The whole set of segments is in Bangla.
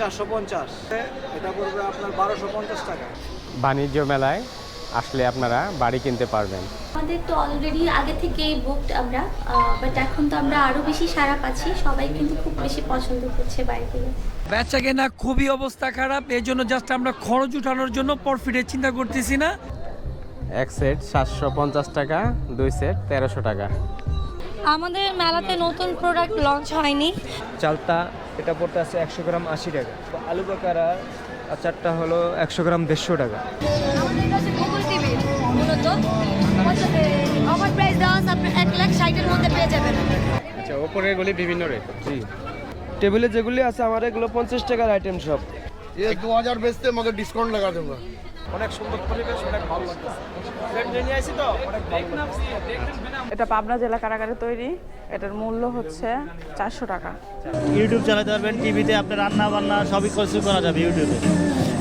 চারশো পঞ্চাশ। এটা পড়বে আপনার বারোশো পঞ্চাশ টাকা। বাণিজ্য মেলায় আসলে আপনারা বাড়ি কিনতে পারবেন। আমাদের তো অলরেডি আগে থেকেই বুকড আমরা বাট এখন তো আমরা আরও বেশি সারা পাচ্ছি। সবাই কিন্তু খুব বেশি পছন্দ করছে বাড়িগুলো বেচা কেনা খুবই অবস্থা খারাপ এই জন্য জাস্ট আমরা খরচ উঠানোর জন্য প্রফিটের চিন্তা করতেছি না। এক সেট সাতশো পঞ্চাশ টাকা দুই সেট তেরোশো টাকা। আমাদের মেলাতে নতুন প্রোডাক্ট লঞ্চ হয়নি। চালতা এটা পড়তে আছে একশো গ্রাম আশি টাকা। আলু পাকারা আচারটা হলো একশো গ্রাম দেড়শো টাকা। আচ্ছা ওপরে এগুলি বিভিন্ন রেট জি। টেবিলে যেগুলি আছে আমার এগুলো পঞ্চাশ টাকার আইটেম সব দু হাজার বেচতে আমাকে ডিসকাউন্ট লাগা দেবো। অনেক সুন্দর পরিবেশ অনেক ভালো তো? এটা পাবনা জেলা কারাগারে তৈরি। এটার মূল্য হচ্ছে চারশো টাকা। ইউটিউব চালাতে পারবেন টিভিতে আপনার রান্না বান্না সবই কিছু করা যাবে ইউটিউবে।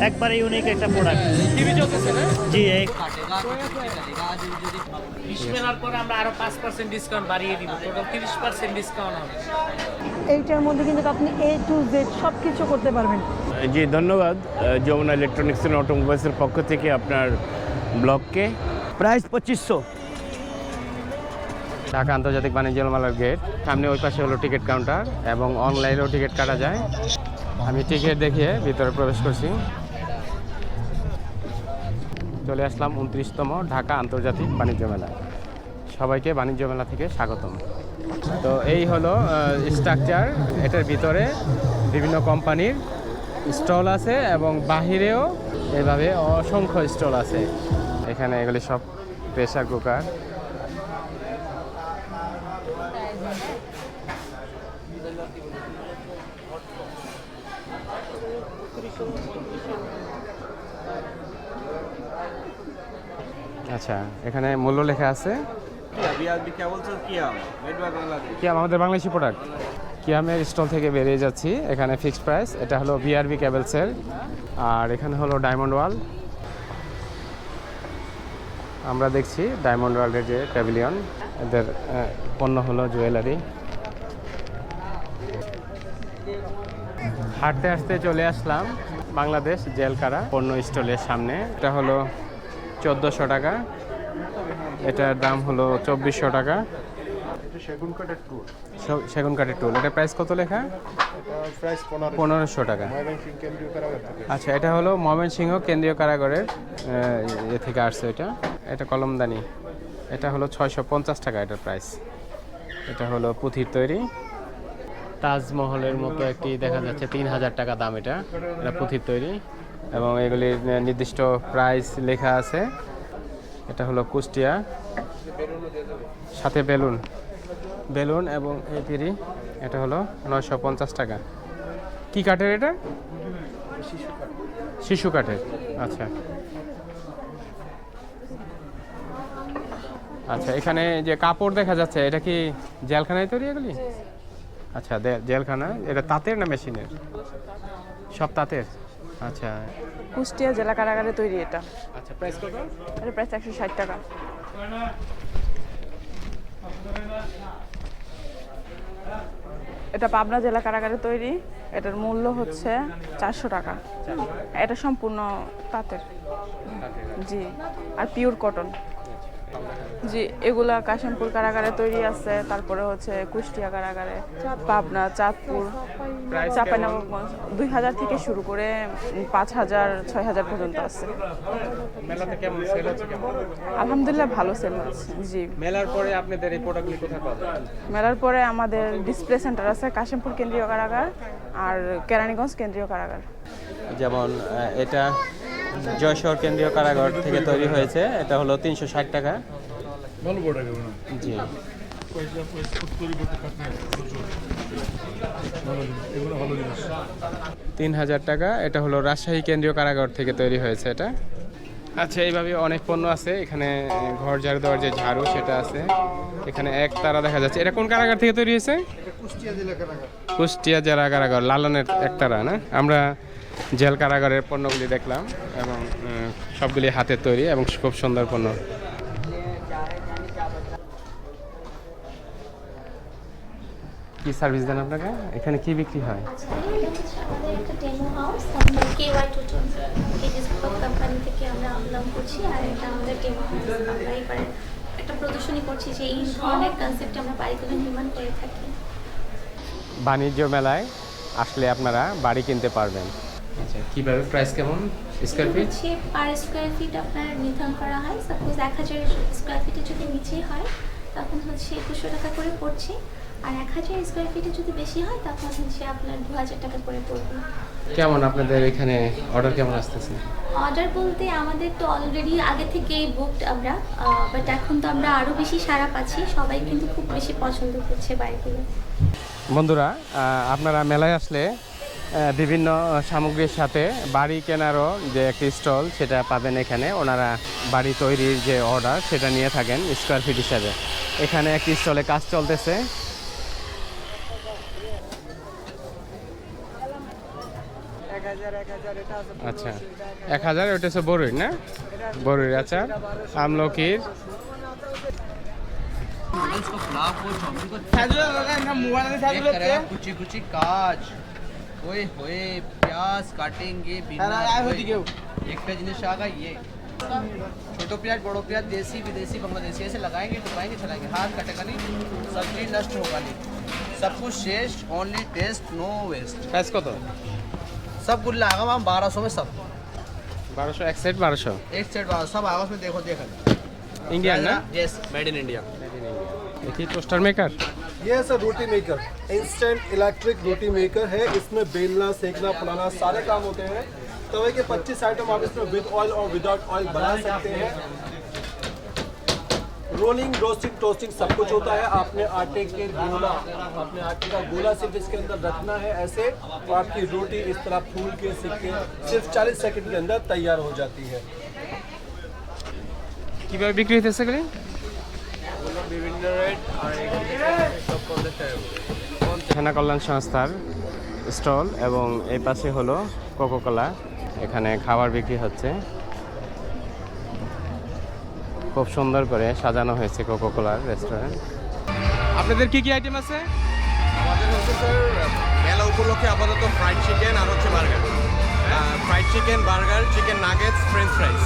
একবারে ইউনিক একটা প্রোডাক্ট টিভি চলতেছে জি এই মেলার পরে আমরা আরও পাঁচ পার্সেন্ট ডিসকাউন্ট বাড়িয়ে দিব। টোটাল তিরিশ পার্সেন্ট ডিসকাউন্ট হবে। এইটার মধ্যে কিন্তু আপনি এ টু জেড সব কিছু করতে পারবেন। জি ধন্যবাদ। যমুনা ইলেকট্রনিক্স অ্যান্ড অটোমোবাইলসের পক্ষ থেকে আপনার ব্লগকে। প্রাইস পঁচিশশো। ঢাকা আন্তর্জাতিক বাণিজ্য মেলার গেট। সামনে ওই পাশে হলো টিকিট কাউন্টার এবং অনলাইনেও টিকিট কাটা যায়। আমি টিকিট দেখিয়ে ভিতরে প্রবেশ করছি। চলে আসলাম উনত্রিশতম ঢাকা আন্তর্জাতিক বাণিজ্য মেলা। সবাইকে বাণিজ্য মেলা থেকে স্বাগতম। তো এই হলো স্ট্রাকচার এটার ভিতরে বিভিন্ন কোম্পানির স্টল আছে এবং বাহিরেও এভাবে অসংখ্য স্টল আছে। এখানে এগুলি সব প্রেসার কুকার। আচ্ছা এখানে মূল্য লেখা আছে? কিয়াম আমাদের বাংলাদেশি প্রোডাক্ট কিয়ামের স্টল থেকে বেরিয়ে যাচ্ছি এখানে ফিক্সড প্রাইস এটা হলো বিআরবি ক্যাবেলসের আর এখানে হলো ডায়মন্ড ওয়াল আমরা দেখছি ডায়মন্ড ওয়ার্ল্ডের যে প্যাভিলিয়ন এদের পণ্য হলো জুয়েলারি হাঁটতে হাঁটতে চলে আসলাম বাংলাদেশ জেলকারা পণ্য স্টলের সামনে। এটা হলো চোদ্দোশো টাকা। এটার দাম হলো চব্বিশশো টাকা। সেগুন কাঠের টুল এটা প্রাইস কত লেখা? পনেরোশো। টাকা। আচ্ছা এটা হলো ময়মনসিংহ কেন্দ্রীয় কারাগারের এ থেকে আসছে এটা। এটা কলমদানি। এটা হলো ছয়শো পঞ্চাশ টাকা এটার প্রাইস এটা হলো পুঁথির তৈরি। তাজমহলের মতো একটি দেখা যাচ্ছে তিন হাজার টাকা দাম এটা। এটা পুঁথির তৈরি। এবং এগুলির নির্দিষ্ট প্রাইস লেখা আছে। এটা হলো কুষ্টিয়া। সাথে বেলুন। বেলুন এবং এই পিরি এটা হলো নয়শো পঞ্চাশ টাকা। কি কাঠের এটা? শিশু কাঠের। আচ্ছা। আচ্ছা এখানে যে কাপড় দেখা যাচ্ছে এটা কি জেলখানায় তৈরি এগুলি? আচ্ছা জেলখানা। এটা তাঁতের না মেশিনের? সব তাঁতের? আচ্ছা। কুষ্টিয়া জেলা কারাগারে তৈরি এটা। আচ্ছা প্রাইস কত? এটা প্রাইস একশো ষাট টাকা। এটা পাবনা জেলা কারাগারে তৈরি। এটার মূল্য হচ্ছে চারশো টাকা। এটা সম্পূর্ণ তাঁতের। জি আর পিওর কটন জি এগুলা কাশিমপুর কারাগারে তৈরি আছে তারপরে হচ্ছে কুষ্টিয়া কারাগারে পাবনা চাঁদপুর চাঁপাইনবাবগঞ্জ দুই হাজার থেকে শুরু করে পাঁচ হাজার ছয় হাজার পর্যন্ত আছে। আলহামদুলিল্লাহ ভালো সেল হচ্ছে জি। মেলার পরে আপনাদের এই প্রোডাক্টগুলি কোথায় যায় মেলার পরে আমাদের ডিসপ্লে সেন্টার আছে কাশিমপুর কেন্দ্রীয় কারাগার আর কেরানীগঞ্জ কেন্দ্রীয় কারাগার। যেমন এটা জয়শহর কেন্দ্রীয় কারাগার থেকে তৈরি হয়েছে এটা হলো তিনশো ষাট টাকা। জি। তিন হাজার টাকা এটা হলো রাজশাহী কেন্দ্রীয় কারাগার থেকে তৈরি হয়েছে এটা। আচ্ছা এইভাবে অনেক পণ্য আছে এখানে ঘর ঝাড়ু দেওয়ার যে ঝাড়ু সেটা আছে। এখানে এক তারা দেখা যাচ্ছে। এটা কোন কারাগার থেকে তৈরি হয়েছে? কুষ্টিয়া জেলা কারাগার। লালনের একতারা না? আমরা জেল কারাগারের পণ্যগুলি দেখলাম এবং সবগুলি হাতের তৈরি এবং খুব সুন্দর পণ্য। কি সার্ভিস দেন আপনাকে? এখানে কি বিক্রি হয়? আচ্ছা আমাদের একটা ডেমো হাউস কোম্পানি থেকে আমরা আমলাম করছি আর এটা আমাদের ডেমো হাউস আমরা এবারে একটা প্রদর্শনী করছি যে এই ধরনের কনসেপ্টে আমরা বাড়িগুলো নির্মাণ করে থাকি। বাণিজ্য মেলায় আসলে আপনারা বাড়ি কিনতে পারবেন। আচ্ছা কীভাবে প্রাইস কেমন? স্কোয়ার ফিট হচ্ছে পার স্কোয়ার ফিট আপনার নির্ধারণ করা হয়। সাপোজ এক হাজার স্কোয়ার ফিটে যদি নিচে হয় তখন হচ্ছে একুশশো টাকা করে পড়ছে। আর এক হাজার স্কোয়ার ফিটে যদি বেশি হয় তখন হচ্ছে আপনার দু হাজার টাকা করে পড়বে। কেমন আপনাদের এখানে অর্ডার কেমন আসতেছে? অর্ডার বলতে আমাদের তো অলরেডি আগে থেকেই বুকড আমরা বাট এখন তো আমরা আরও বেশি সাড়া পাচ্ছি। সবাই কিন্তু খুব বেশি পছন্দ করছে বাড়িগুলো। বন্ধুরা আপনারা মেলায় আসলে বিভিন্ন সামগ্রীর সাথে বাড়ি কেনারও যে একটি স্টল সেটা পাবেন এখানে। ওনারা বাড়ি তৈরির যে অর্ডার সেটা নিয়ে থাকেন স্কোয়ার ফিট হিসাবে। এখানে একটি স্টলে কাজ চলতেছে। আচ্ছা এক হাজার ওটা হচ্ছে বরুই না? বরুইর আচার আমলকির। छोटो प्याज बड़ो प्याज देसी विदेशी बांग्लादेशी ऐसे लगाएँगे टुकाएँगे चलाएँगे हाथ कटेगा नहीं सब्ज़ी नष्ट होगा नहीं सब कुछ शेष ओनली टेस्ट नो वेस्ट को तो सब गुल्ला आएगा मैम बारह सौ में सब। बारह सौ एक सेट बारह सौ। एक सेट बारह सब आएगा उसमें देखो देखा इंडिया ना? यस मेड इन इंडिया देखिए टोस्टर मेकर ये सर रोटी मेकर इंस्टेंट इलेक्ट्रिक रोटी मेकर है। इसमें बेलना सेकना फुलाना सारे काम होते हैं। तवे के 25 आइटम आप इसमें विद ऑयल और विदाउट ऑयल बना सकते हैं। रोलिंग रोस्टिंग टोस्टिंग सब कुछ होता है आपने आटे के गोला अपने आटे का गोला सिर्फ इसके अंदर रखना है ऐसे और आपकी रोटी इस तरह फूल के सिक के सिर्फ 40 सेकंड के अंदर तैयार हो जाती है কিভাবে বিক্রি হইতেছে এগুলি বিভিন্ন রেট আর সব পঞ্চাশ টাকা সেনা কল্যাণ সংস্থার স্টল এবং এই পাশে হলো কোকোকোলা এখানে খাবার বিক্রি হচ্ছে খুব সুন্দর করে সাজানো হয়েছে কোকো কোকোকোলার রেস্টুরেন্ট আপনাদের কি কি আইটেম আছে? আমাদের হচ্ছে স্যার মেলা উপলক্ষে আপাতত ফ্রাইড চিকেন আর হচ্ছে burger fried chicken burger chicken nuggets French fries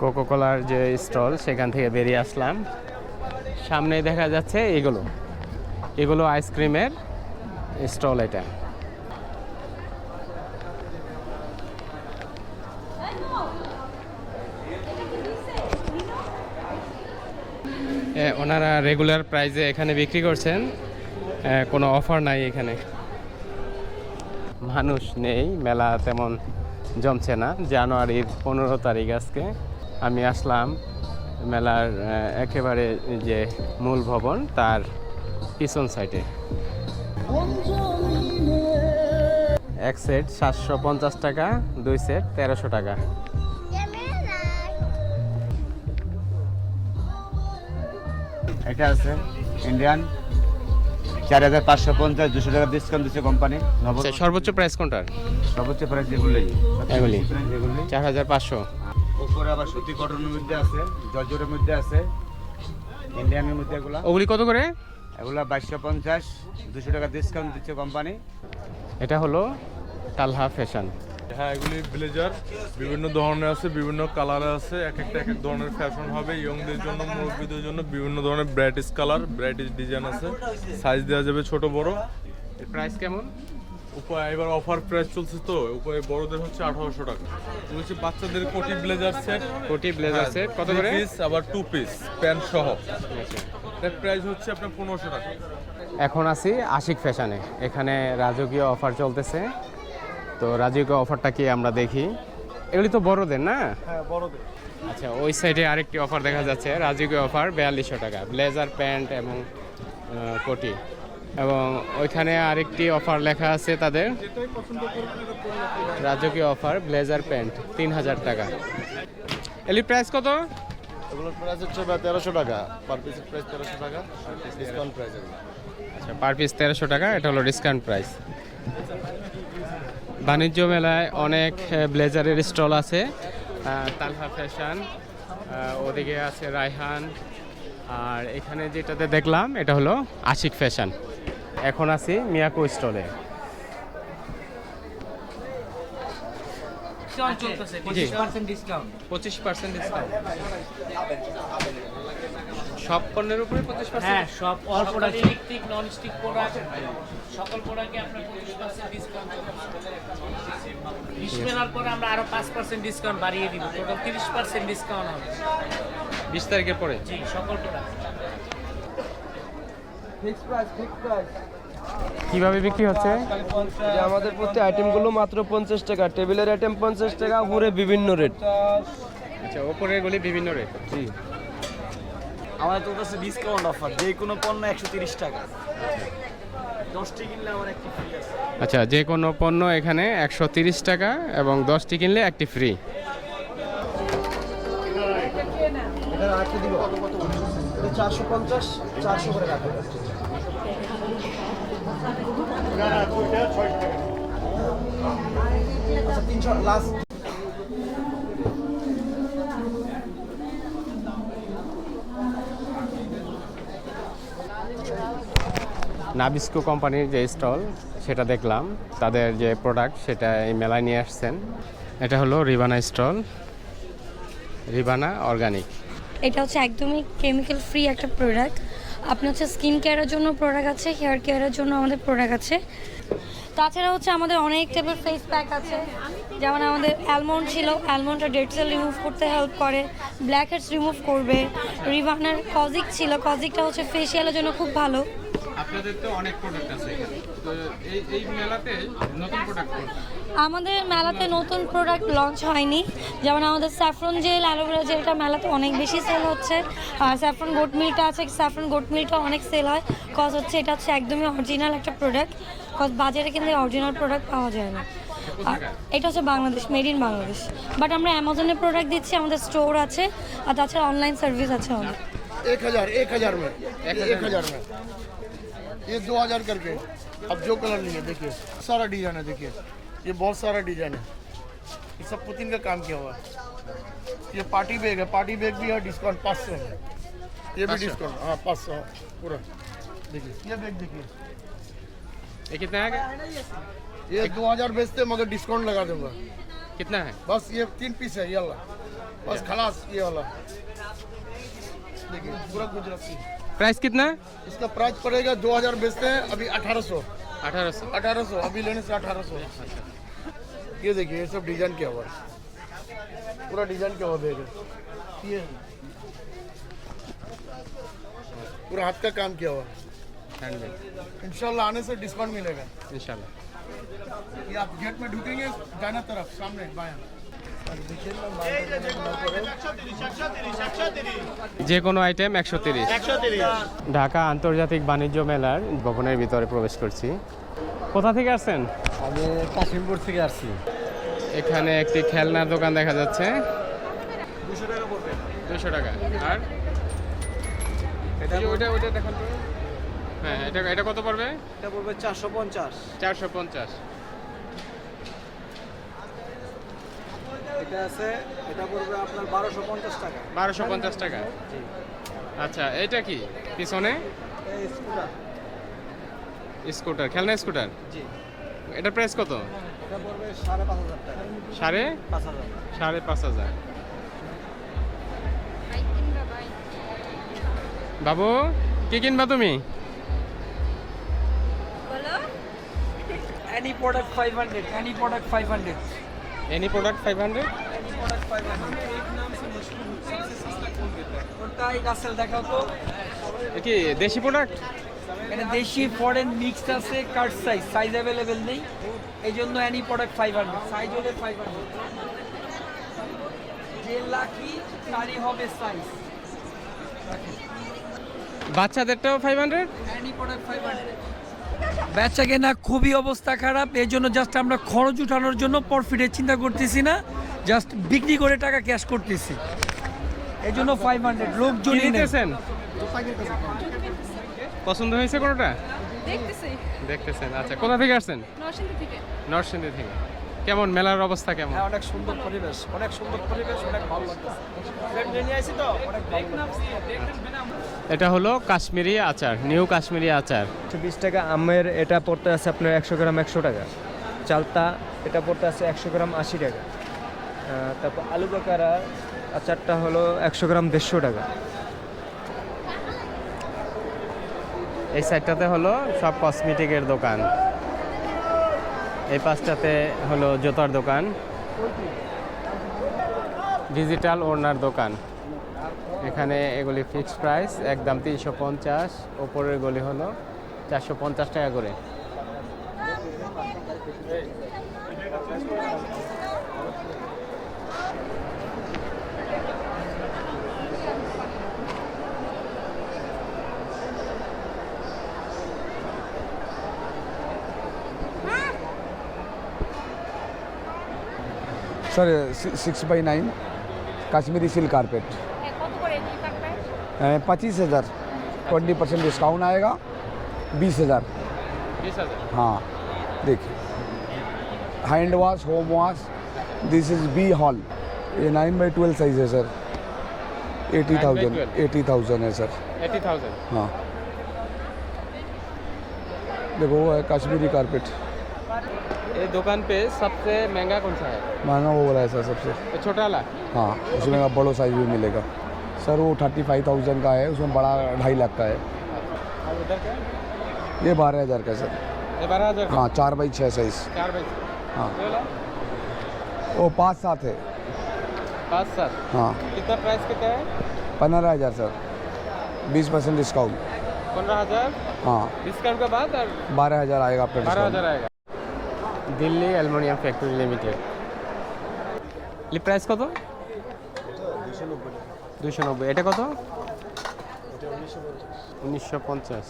কোকোকোলার যে স্টল সেখান থেকে বেরিয়ে আসলাম। সামনে দেখা যাচ্ছে এগুলো। এগুলো আইসক্রিমের স্টল এটা ওনারা রেগুলার প্রাইসে এখানে বিক্রি করছেন। কোনো অফার নাই এখানে। মানুষ নেই, মেলা তেমন জমছে না। জানুয়ারির পনেরো তারিখ আজকে আমি আসলাম মেলার একেবারে যে মূল ভবন তার পিছন সাইডে এক সেট সাতশো পঞ্চাশ টাকা, দুই সেট তেরোশো টাকা। এটা আছে ইন্ডিয়ান চার হাজার পাঁচশো পঞ্চাশ দুশো টাকা ডিসকাউন্ট দিচ্ছে কোম্পানি সর্বোচ্চ প্রাইস কোনটার সর্বোচ্চ প্রাইস এগুলোই। এগুলি। এগুলি চার হাজার পাঁচশো। উপরে আবার সুতি কটনের মধ্যে আছে জর্জরের মধ্যে আছে ইন্ডিয়ানের মধ্যে এগুলা। ওগুলি কত করে? এগুলা বাইশশো পঞ্চাশ দুশো টাকা ডিসকাউন্ট দিচ্ছে কোম্পানি এটা হলো তালহা ফ্যাশন হ্যাঁ এগুলি ব্লেজার বিভিন্ন ধরনের আছে বিভিন্ন কালার আছে এক একটা এক এক ধরনের ফ্যাশন হবে। ইয়ংদের জন্য মুরব্বীদের জন্য বিভিন্ন ধরনের ব্রাইটিস কালার ব্রাইটিস ডিজাইন আছে। সাইজ দেওয়া যাবে ছোট বড়। প্রাইস কেমন? উপায় এবার অফার প্রাইস চলছে তো উপায় বড়দের হচ্ছে আঠারোশো টাকা। হচ্ছে বাচ্চাদের কোটি ব্লেজার সেট কোটি ব্লেজার সেট কত করে? পিস আবার টু পিস প্যান্ট সহ। এর প্রাইস হচ্ছে আপনার পনেরোশো টাকা। এখন আছি আশিক ফ্যাশনে। এখানে রাজকীয় অফার চলতেছে। তো রাজকীয় অফারটা কি আমরা দেখি? এগুলি তো বড়দের না? হ্যাঁ বড়দের। আচ্ছা ওই সাইডে আরেকটি অফার দেখা যাচ্ছে। রাজকীয় অফার বিয়াল্লিশশো টাকা ব্লেজার প্যান্ট এবং কোটি। এবং ওইখানে আরেকটি অফার লেখা আছে তাদের। রাজকীয় অফার ব্লেজার প্যান্ট তিন হাজার টাকা। এলি প্রাইস কত? এগুলোর প্রাইস হচ্ছে তেরোশো টাকা। পার প্রাইস তেরোশো টাকা। ডিসকাউন্ট প্রাইস আচ্ছা পার পিস তেরোশো টাকা এটা হলো ডিসকাউন্ট প্রাইস বাণিজ্য মেলায় অনেক ব্লেজারের স্টল আছে তালহা ফ্যাশন ওদিকে আছে রায়হান, আর এখানে যেটাতে দেখলাম, এটা হলো আশিক ফ্যাশন। এখন আছি মিয়াকো স্টলে। চলতেছে। 20% ডিসকাউন্ট ডিসকাউন্ট সব পণ্যের উপরে পঁচিশ হ্যাঁ সব all product electric non stick product সকল প্রোডাক্টে আপনার 25% ডিসকাউন্ট বিশ মেলার পরে আমরা আরও 5% ডিসকাউন্ট বাড়িয়ে দিব। টোটাল 30% ডিসকাউন্ট হবে। বিশ তারিখের পরে? জি সকল প্রোডাক্ট কীভাবে বিক্রি হচ্ছে? আমাদের প্রতি আইটেমগুলো মাত্র পঞ্চাশ টাকা টেবিলের আইটেম পঞ্চাশ টাকা উপরে বিভিন্ন রেট আচ্ছা ওপরের গুলি বিভিন্ন রেট জি। আমাদের চলতেছে ডিসকাউন্ট অফার যে কোনো পণ্য একশো তিরিশ টাকা। দশটি কিনলে আমার একটি ফ্রি আছে। আচ্ছা যে কোনো পণ্য এখানে একশো তিরিশ টাকা এবং দশটি কিনলে একটি ফ্রি এটা রাখতে দিব। চারশো পঞ্চাশ চারশো করে রাখা। নাবিস্কো কোম্পানির যে স্টল, সেটা দেখলাম। তাদের যে প্রোডাক্ট সেটা এই মেলায় নিয়ে আসছেন। এটা হলো রিবানা স্টল। রিবানা অর্গানিক এটা হচ্ছে একদমই কেমিক্যাল ফ্রি একটা প্রোডাক্ট আপনার হচ্ছে স্কিন কেয়ারের জন্য প্রোডাক্ট আছে হেয়ার কেয়ারের জন্য আমাদের প্রোডাক্ট আছে। তাছাড়া হচ্ছে আমাদের অনেক টাইপের ফেস প্যাক আছে। যেমন আমাদের অ্যালমন্ড ছিল অ্যালমন্ডটা ডেড সেল রিমুভ করতে হেল্প করে ব্ল্যাক হেডস রিমুভ করবে। রিভানার কজিক ছিল কজিকটা হচ্ছে ফেসিয়ালের জন্য খুব ভালো। আপনাদের তো অনেক প্রোডাক্ট আছে তো এই এই মেলাতে নতুন প্রোডাক্ট আমাদের মেলাতে নতুন প্রোডাক্ট লঞ্চ হয়নি। যেমন আমাদের স্যাফরন জেল অ্যালোভেরা জেলটা মেলাতে অনেক বেশি সেল হচ্ছে। আর স্যাফরন গোট মিলটা আছে স্যাফরন গোট মিলটা অনেক সেল হয়। কজ হচ্ছে এটা হচ্ছে একদমই অরিজিনাল একটা প্রোডাক্ট কজ বাজারে কিন্তু অরিজিনাল প্রোডাক্ট পাওয়া যায় না। আর এটা হচ্ছে Bangladesh made in Bangladesh. But আমরা অ্যামাজনে প্রোডাক্ট দিচ্ছি আমাদের স্টোর আছে। আর তাছাড়া অনলাইন সার্ভিস আছে অনেক এক হাজার এক হাজার এক হাজার ये दो हज़ार करके। अब जो कलर नहीं है देखिए सारा डिज़ाइन है देखिए। ये बहुत सारा डिज़ाइन है। ये सब पुतिन का काम किया हुआ है। ये पार्टी बैग है। पार्टी बैग भी है डिस्काउंट पाँच सौ है। ये भी डिस्काउंट हाँ पाँच सौ पूरा। देखिए ये बैग देखिए। ये कितना है ये दो हज़ार बेचते मगर डिस्काउंट लगा दूँगा। कितना है? बस ये तीन पीस है ये वाला। बस खलास ये वाला। देखिए पूरा गुजराती प्राइस कितना है? इसका प्राइस पड़ेगा दो हज़ार बेचते हैं अभी अठारह सौ। अठारह सौ। अठारह सौ अभी लेने से अठारह सौ। ये देखिए ये सब डिज़ाइन क्या हुआ पूरा डिज़ाइन क्या हुआ बैग है। ये। पूरा हाथ का काम किया हुआ इंशाल्लाह आने से डिस्काउंट मिलेगा। इंशाल्लाह। ये आप गेट में ढुकेंगे दाना तरफ़ सामने बाया যে কোনো আইটেম একশো তিরিশ। ঢাকা আন্তর্জাতিক বাণিজ্য মেলার ভবনের ভিতরে প্রবেশ করছি। কোথা থেকে আসছেন? আমি কাশিমপুর থেকে আসছি। এখানে একটি খেলনার দোকান দেখা যাচ্ছে। দুশো টাকা পড়বে। দুশো টাকা। আর? এটা ওইটা ওইটা দেখান হ্যাঁ এটা এটা কত পড়বে? এটা পড়বে চারশো পঞ্চাশ। চারশো পঞ্চাশ। এটা আছে এটা পড়বে আপনার বারোশো পঞ্চাশ টাকা। বারোশো পঞ্চাশ টাকা। আচ্ছা এটা কি? পিছনে? স্কুটার। খেলনা স্কুটার? এটা প্রাইস কত? সাড়ে সাড়ে পাঁচ হাজার বাবু কি কিনবা তুমি? any product 500 any five hundred any product five তো কি দেশি প্রোডাক্ট এটা দেশি ফরেন মিক্সড আছে কার্ড সাইজ সাইজ অ্যাভেলেবেল নেই। এই জন্য any product five hundred size হলে ফাইভ হান্ড্রেড যে লাখি তারই হবে size বাচ্চাদেরটাও five hundred any product five hundred বেচা কেনা খুবই অবস্থা খারাপ। এই জন্য জাস্ট আমরা খরচ উঠানোর জন্য প্রফিটের চিন্তা করতেছি না। জাস্ট বিক্রি করে টাকা ক্যাশ করতেছি। এই জন্য ফাইভ হান্ড্রেড লোকজন নিতেছেন? পছন্দ হয়েছে কোনোটা? দেখতেছি। দেখতেছেন আচ্ছা কোথা থেকে আসছেন? নরসিংদী থেকে। নরসিংদী থেকে। কেমন মেলার অবস্থা কেমন? হ্যাঁ অনেক সুন্দর পরিবেশ অনেক সুন্দর পরিবেশ অনেক ভালো আসি তো? অনেক এটা হলো কাশ্মীরি আচার নিউ কাশ্মীরি আচার। একশো বিশ টাকা আমের এটা পড়তে আছে আপনার একশো গ্রাম একশো টাকা। চালতা এটা পড়তে আছে একশো গ্রাম আশি টাকা। তারপর আলু বাকারা আচারটা হলো একশো গ্রাম দেড়শো টাকা। এই সাইডটাতে হলো সব কসমেটিকের দোকান। এই পাশটাতে হলো জুতার দোকান। ডিজিটাল ওড়নার দোকান। এখানে এগুলি ফিক্সড প্রাইস একদম তিনশো পঞ্চাশ, ওপরের গলি হলো চারশো পঞ্চাশ টাকা করে। Sir six by nine Kashmiri silk carpet पच्चीस हज़ार ट्वेंटी परसेंट डिस्काउंट आएगा बीस हज़ार। बीस हज़ार? हाँ देखिए। Hand wash home wash this is B hall ये नाइन बाई ट्वेल्व साइज़ है sir eighty thousand eighty thousand है सर एटी थाउज़ेंड हाँ। देखो वो है कश्मीरी कारपेट ये दुकान पे सबसे महँगा कौन सा है? महँगा वो वाला है सर सबसे। छोटा वाला? हाँ उसमें आप बड़ो साइज़ भी मिलेगा। सर वो थर्टी फाइव थाउज़ेंड का है उसमें बड़ा ढाई लाख का है। ये बारह हज़ार का सर। बारह हाँ चार बाई छः साइज़ चार बाई हाँ। वो पाँच सात है। पाँच सात? हाँ। कितना प्राइस कितना है? पंद्रह हज़ार सर। बीस परसेंट डिस्काउंट पंद्रह हज़ार? हाँ। डिस्काउंट के बाद बारह हज़ार आएगा आपका बारह हज़ार आएगा। Delhi aluminium factory limited. Price का तो দুশো নব্বই। এটা কত? উনিশশো পঞ্চাশ।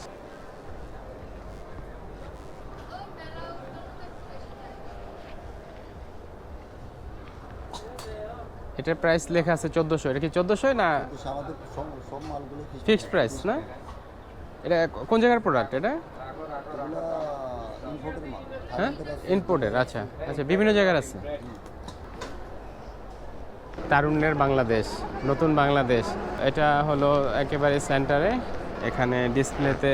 এটার প্রাইস লেখা আছে চোদ্দোশো। এটা কি চোদ্দোশো না ফিক্সড প্রাইস না? এটা কোন জায়গার প্রোডাক্ট এটা? হ্যাঁ? ইনপোর্টের আচ্ছা। আচ্ছা বিভিন্ন জায়গার আছে। তারুণ্যের বাংলাদেশ, নতুন বাংলাদেশ। এটা হলো একেবারে সেন্টারে এখানে ডিসপ্লেতে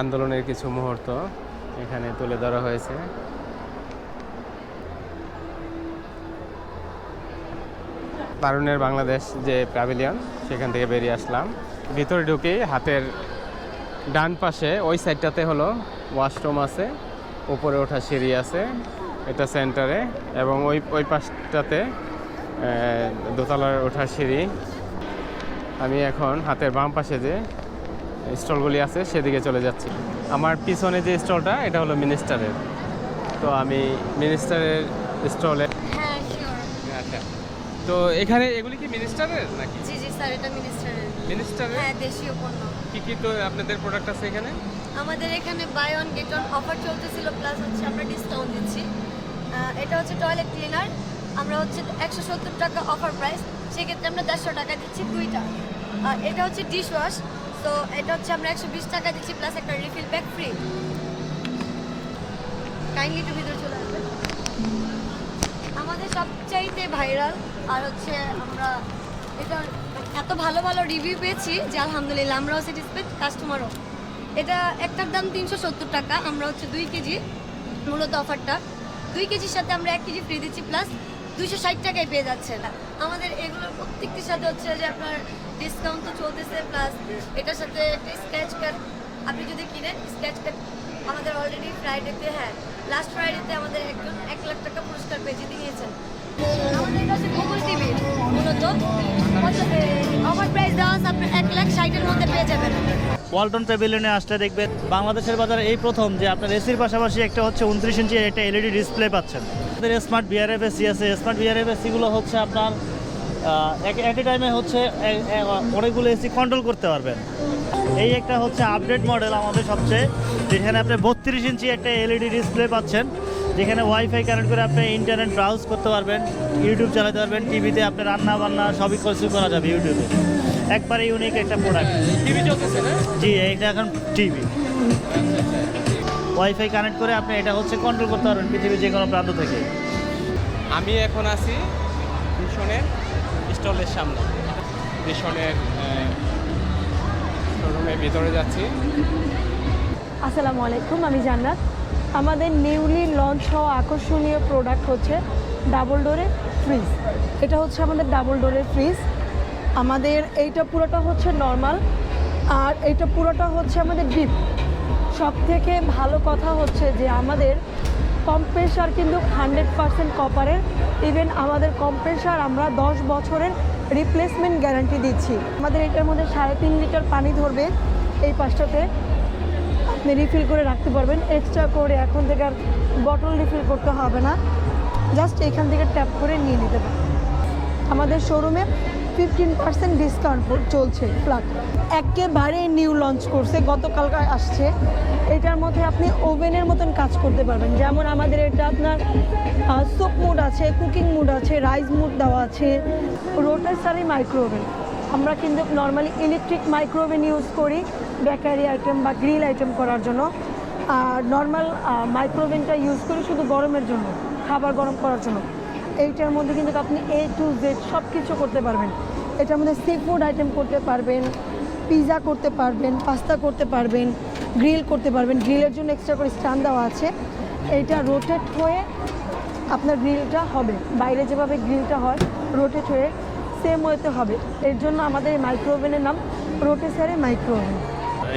আন্দোলনের কিছু মুহূর্ত এখানে তুলে ধরা হয়েছে। তারুণ্যের বাংলাদেশ যে প্যাভিলিয়ন সেখান থেকে বেরিয়ে আসলাম। ভিতরে ঢুকেই হাতের ডান পাশে, ওই সাইডটাতে হলো ওয়াশরুম আছে, উপরে ওঠা সিঁড়ি আছে। এটা সেন্টারে এবং ওই ওই পাশটাতে দোতলার ওঠা সিঁড়ি। আমি এখন হাতের বাম পাশে যে স্টলগুলি আছে সেদিকে চলে যাচ্ছি। আমার পিছনে যে স্টলটা এটা হলো মিনিস্টারের। তো আমি মিনিস্টারের স্টলে হ্যাঁ আচ্ছা। তো এখানে এগুলি কি মিনিস্টারের নাকি? জি জি স্যার এটা মিনিস্টারের। মিনিস্টারের? হ্যাঁ দেশীয় পণ্য। কি কি তো আপনাদের প্রোডাক্ট আছে এখানে? আমাদের এখানে buy one get one offer চলতেছিল প্লাস হচ্ছে আমরা ডিসকাউন্ট দিচ্ছি। এটা হচ্ছে টয়লেট ক্লিনার আমরা হচ্ছে একশো সত্তর টাকা অফার প্রাইস সেক্ষেত্রে আমরা দেড়শো টাকা দিচ্ছি দুইটা এটা হচ্ছে ডিশ ওয়াশ তো এটা হচ্ছে আমরা একশো বিশ টাকা দিচ্ছি প্লাস একটা রিফিল ব্যাগ ফ্রি কাইন্ডলি একটু ভিতরে চলে আসবে। আমাদের সবচাইতে ভাইরাল আর হচ্ছে আমরা এটা এত ভালো ভালো রিভিউ পেয়েছি যে আলহামদুলিল্লাহ আমরাও স্যাটিসফাইড কাস্টমারও এটা একটার দাম তিনশো সত্তর টাকা, আমরা হচ্ছে দুই কেজি মূলত অফারটা দুই কেজির সাথে আমরা এক কেজি ফ্রি দিচ্ছি প্লাস দুইশো ষাট টাকায় পেয়ে যাচ্ছে না আমাদের এগুলোর প্রত্যেকটির সাথে হচ্ছে যে আপনার ডিসকাউন্ট তো চলতেছে প্লাস এটার সাথে একটা স্ক্র্যাচ কার্ড আপনি যদি কিনেন স্ক্র্যাচ কার্ড আমাদের অলরেডি ফ্রাইডেতে হ্যাঁ লাস্ট ফ্রাইডেতে আমাদের একজন এক লাখ টাকা পুরস্কার পেয়ে জিতে নিয়েছেন আমাদের কাছে গুগল টিভি মূলত। অফার প্রাইস দেওয়া আছে, আপনার এক লাখ ষাটের মধ্যে পেয়ে যাবেন। ওয়ালটন প্যাভিলিয়নে আসলে দেখবেন বাংলাদেশের বাজারে এই প্রথম যে আপনার এসির পাশাপাশি একটা হচ্ছে উনত্রিশ ইঞ্চি একটা এলইডি ডিসপ্লে পাচ্ছেন। আমাদের স্মার্ট বিআরএফ এসি আছে স্মার্ট বিআরএফ এসিগুলো হচ্ছে আপনার এক টাইমে হচ্ছে অনেকগুলো এসি কন্ট্রোল করতে পারবেন। এই একটা হচ্ছে আপডেট মডেল আমাদের সবচেয়ে, যেখানে আপনি বত্রিশ ইঞ্চি একটা এলইডি ডিসপ্লে পাচ্ছেন, যেখানে ওয়াইফাই কানেক্ট করে আপনি ইন্টারনেট ব্রাউজ করতে পারবেন ইউটিউব চালাতে পারবেন টিভিতে আপনি রান্না বান্না সবই কিছু করা যাবে ইউটিউবে একবারে ইউনিক একটা প্রোডাক্ট টিভি চলতেছে না? জি এটা এখন টিভি ওয়াইফাই কানেক্ট করে আপনি এটা হচ্ছে কন্ট্রোল করতে পারবেন পৃথিবীর যে কোনো প্রান্ত থেকে। আমি এখন আছি ভীষণের স্টলের সামনে। ভীষণের শোরুমের ভিতরে যাচ্ছি। আসসালামু আলাইকুম আমি জান্নাত। আমাদের নিউলি লঞ্চ হওয়া আকর্ষণীয় প্রোডাক্ট হচ্ছে ডাবল ডোরের ফ্রিজ এটা হচ্ছে আমাদের ডাবল ডোরের ফ্রিজ আমাদের এইটা পুরোটা হচ্ছে নর্মাল আর এইটা পুরোটা হচ্ছে আমাদের ডিপ সব থেকে ভালো কথা হচ্ছে যে আমাদের কম্প্রেসার কিন্তু হান্ড্রেড পারসেন্ট কপারের ইভেন আমাদের কম্প্রেসার আমরা দশ বছরের রিপ্লেসমেন্ট গ্যারান্টি দিচ্ছি। আমাদের এটার মধ্যে সাড়ে তিন লিটার পানি ধরবে এই পাঁচটাতে আপনি রিফিল করে রাখতে পারবেন। এক্সট্রা করে এখন থেকে আর বটল রিফিল করতে হবে না। জাস্ট এখান থেকে ট্যাপ করে নিয়ে নিতে পারেন। আমাদের শোরুমে ফিফটিন পার্সেন্ট ডিসকাউন্ট চলছে ফ্ল্যাট একেবারে নিউ লঞ্চ করছে গতকাল আসছে। এটার মধ্যে আপনি ওভেনের মতন কাজ করতে পারবেন। যেমন আমাদের এটা আপনার সুপ মুড আছে কুকিং মুড আছে রাইস মুড দেওয়া আছে। রোটাসারি মাইক্রো ওভেন আমরা কিন্তু normally electric micro oven use করি বেকারি আইটেম বা গ্রিল আইটেম করার জন্য। আর নর্মাল মাইক্রো ওভেনটা ইউজ করি শুধু গরমের জন্য, খাবার গরম করার জন্য। এইটার মধ্যে কিন্তু আপনি এ টু জেড সব কিছু করতে পারবেন। এটার মধ্যে সি ফুড আইটেম করতে পারবেন পিৎজা করতে পারবেন পাস্তা করতে পারবেন গ্রিল করতে পারবেন। গ্রিলের জন্য এক্সট্রা করে স্ট্যান্ড দেওয়া আছে। এইটা রোটেট হয়ে আপনার গ্রিলটা হবে। বাইরে যেভাবে গ্রিলটা হয় রোটেট হয়ে সেম ওয়েতে হবে। এর জন্য আমাদের এই মাইক্রো ওভেনের নাম রোটেসারে মাইক্রো ওভেন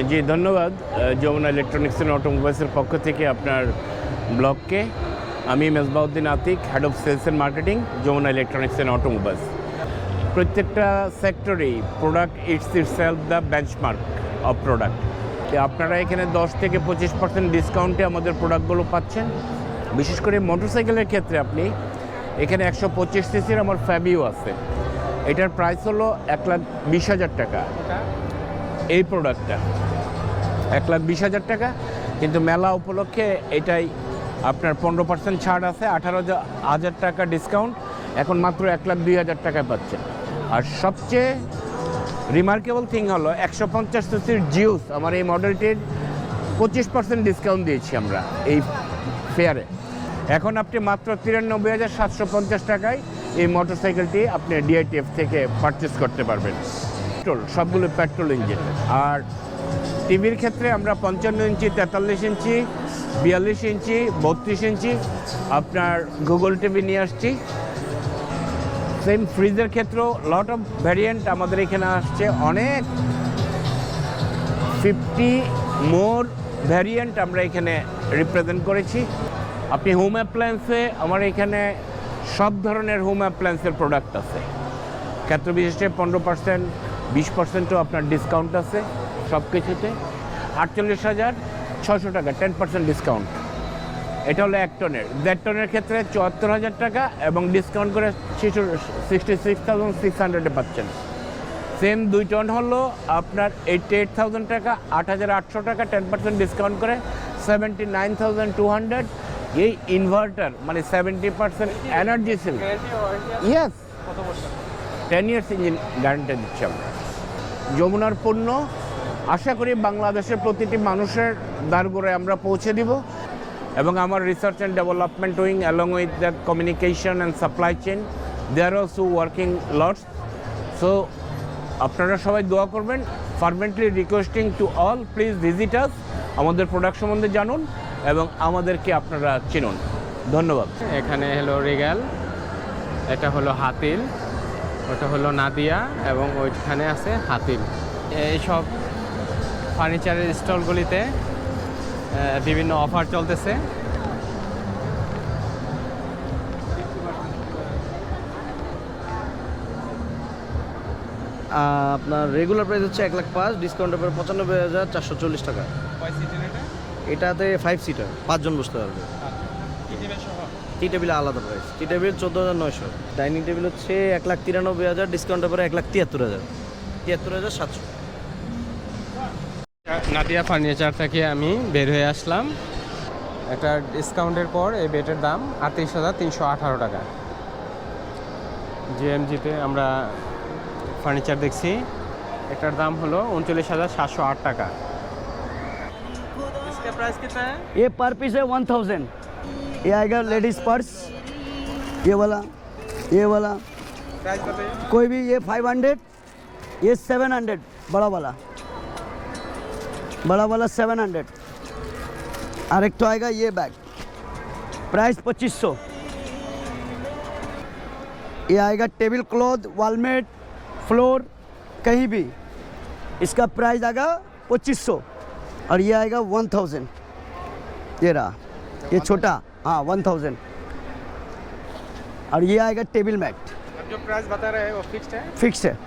জি, ধন্যবাদ। যমুনা ইলেকট্রনিক্স অ্যান্ড অটোমোবাইলসের পক্ষ থেকে আপনার ব্লগকে। আমি Mezbauddin Atik head of sales and marketing Jamuna electronics and automobiles প্রত্যেকটা সেক্টরেই product it's it self the benchmark of product তো আপনারা এখানে দশ থেকে পঁচিশ পার্সেন্ট ডিসকাউন্টে আমাদের প্রোডাক্টগুলো পাচ্ছেন। বিশেষ করে মোটরসাইকেলের ক্ষেত্রে আপনি, এখানে একশো পঁচিশ সিসির আমার ফ্যাবিও আছে। এটার প্রাইস হলো এক লাখ বিশ হাজার টাকা। এই প্রোডাক্টটা এক লাখ বিশ হাজার টাকা। কিন্তু মেলা উপলক্ষে এটাই আপনার পনেরো পার্সেন্ট ছাড় আছে, আঠারো হাজার টাকা ডিসকাউন্ট এখন মাত্র এক লাখ দুই হাজার টাকায় পাচ্ছেন। আর সবচেয়ে রিমার্কেবল থিং হলো, একশো পঞ্চাশ সিসির জিউস আমার এই মডেলটির পঁচিশ পার্সেন্ট ডিসকাউন্ট দিয়েছি আমরা এই ফেয়ারে এখন আপনি মাত্র তিরানব্বই হাজার সাতশো পঞ্চাশ টাকায় এই মোটরসাইকেলটি আপনি ডিআইটিএফ থেকে পারচেস করতে পারবেন। পেট্রোল সবগুলো পেট্রোল ইঞ্জিন আর টিভির ক্ষেত্রে আমরা পঞ্চান্ন ইঞ্চি, তেতাল্লিশ ইঞ্চি বিয়াল্লিশ ইঞ্চি, বত্রিশ ইঞ্চি, আপনার গুগল টিভি নিয়ে আসছি। সেম ফ্রিজের ক্ষেত্রেও লট অফ ভ্যারিয়েন্ট আমাদের এখানে আসছে। অনেক ফিফটি মোর ভ্যারিয়েন্ট আমরা এখানে রিপ্রেজেন্ট করেছি। আপনি হোম অ্যাপ্লায়েন্সে আমার এখানে সব ধরনের হোম অ্যাপ্লায়েন্সের প্রোডাক্ট আছে। ক্ষেত্র বিশেষে পনেরো পার্সেন্ট বিশ পার্সেন্টও আপনার ডিসকাউন্ট আছে সব কিছুতে আটচল্লিশ হাজার ছশো টাকা টেন পার্সেন্ট ডিসকাউন্ট এটা হলো এক টনের দেড় টনের ক্ষেত্রে চুয়াত্তর হাজার টাকা এবং ডিসকাউন্ট করে সিক্সটি সিক্স থাউজেন্ড সিক্স হান্ড্রেডে পাচ্ছেন। সেম দুই টন হলো আপনার এইটটি এইট থাউজেন্ড টাকা আট হাজার আটশো টাকা টেন পার্সেন্ট ডিসকাউন্ট করে seventy nine thousand two hundred এই ইনভার্টার মানে seventy percent energy sell yes ten years engine guarantee দিচ্ছি আমরা। যমুনার পণ্য আশা করি বাংলাদেশের প্রতিটি মানুষের দ্বারগোড়ে আমরা পৌঁছে দিব এবং আমার research and development wing along with that communication and supply chain they are also working lots so আপনারা সবাই দোয়া করবেন permanently requesting to all please visit us আমাদের প্রোডাক্ট সম্বন্ধে জানুন এবং আমাদেরকে আপনারা চিনুন। ধন্যবাদ। এখানে হলো রেগাল এটা হলো হাতিল ওটা হলো নাদিয়া এবং ওইখানে আছে হাতিল। এইসব ফার্নিচারের স্টলগুলিতে বিভিন্ন অফার চলতেছে। আপনার রেগুলার প্রাইস হচ্ছে এক লাখ পাঁচ ডিসকাউন্টের পরে পঁচানব্বই হাজার চারশো চল্লিশ টাকা। এটাতে ফাইভ সিটার পাঁচজন বসতে পারবে। টি টেবিলে আলাদা প্রাইস টি টেবিল চোদ্দ হাজার নয়শো। ডাইনিং টেবিল হচ্ছে এক লাখ তিরানব্বই হাজার ডিসকাউন্টের পরে এক লাখ তিয়াত্তর হাজার। তিয়াত্তর হাজার সাতশো। নাদিয়া ফার্নিচার থেকে আমি বের হয়ে আসলাম একটা ডিসকাউন্টের পর এই বেটের দাম আটত্রিশ হাজার তিনশো আঠারো টাকা জিএমজিতে আমরা ফার্নিচার দেখছি এটার দাম হলো উনচল্লিশ হাজার সাতশো আট টাকা इसके प्राइस कितना है ये पर पीस है वन थाउजेंड ये आएगा लेडीज पर्स ये वाला ये वाला प्राइस बताइए कोई भी ये फाइव हंड्रेड ये सेवन हंड्रेड बड़ा वाला बड़ा वाला सेवन हंड्रेड। और एक तो आएगा ये बैग। प्राइस पच्चीस सौ। ये आएगा टेबल क्लॉथ वॉलमेट फ्लोर कहीं भी। इसका प्राइस आएगा पच्चीस सौ। और ये आएगा वन थाउज़ेंड। ये रहा। ये छोटा। हाँ वन थाउज़ेंड। और ये आएगा टेबल मैट। जो प्राइस बता रहे हैं वो फिक्स्ड है? फिक्स है।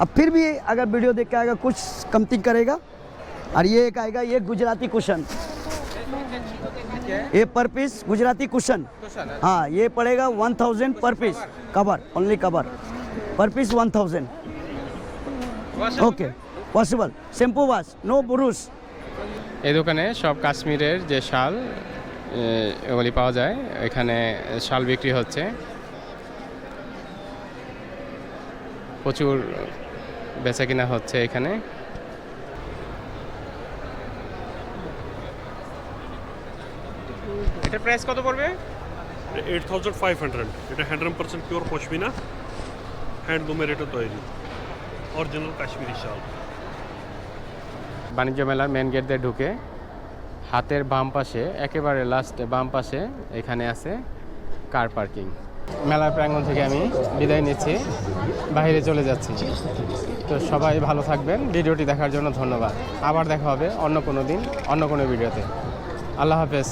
अब फिर भी अगर वीडियो देख के आएगा कुछ कमती करेगा। और ये एक आएगा ये गुजराती कुशन ये पर पीस गुजराती कुशन कुशन, अच्छा। हाँ ये पड़ेगा वन थाउजेंड पर पीस कवर ओनली कवर पर piece one thousand okay possible shampoo wash no বুরুশ এই দোকানে সব কাশ্মীরের যে শাল এ, এগুলি পাওয়া যায় এখানে শাল বিক্রি হচ্ছে প্রচুর বেচা কিনা হচ্ছে এখানে প্রাইস কত পড়বে? এইট থাউজেন্ড ফাইভ হান্ড্রেড এটা হান্ড্রেড পার্সেন্ট পিওর পশমিনা। হ্যান্ডলুমের এটা তৈরি। অরিজিনাল কাশ্মীরি শাল বাণিজ্য মেলার মেন গেট দিয়ে ঢুকে হাতের বাম পাশে একেবারে লাস্টে বাম পাশে এখানে আছে কার পার্কিং মেলার প্রাঙ্গণ থেকে আমি বিদায় নিচ্ছি। বাইরে চলে যাচ্ছি। তো সবাই ভালো থাকবেন। ভিডিওটি দেখার জন্য ধন্যবাদ। আবার দেখা হবে অন্য কোনো দিন অন্য কোনো ভিডিওতে। আল্লাহ হাফেজ।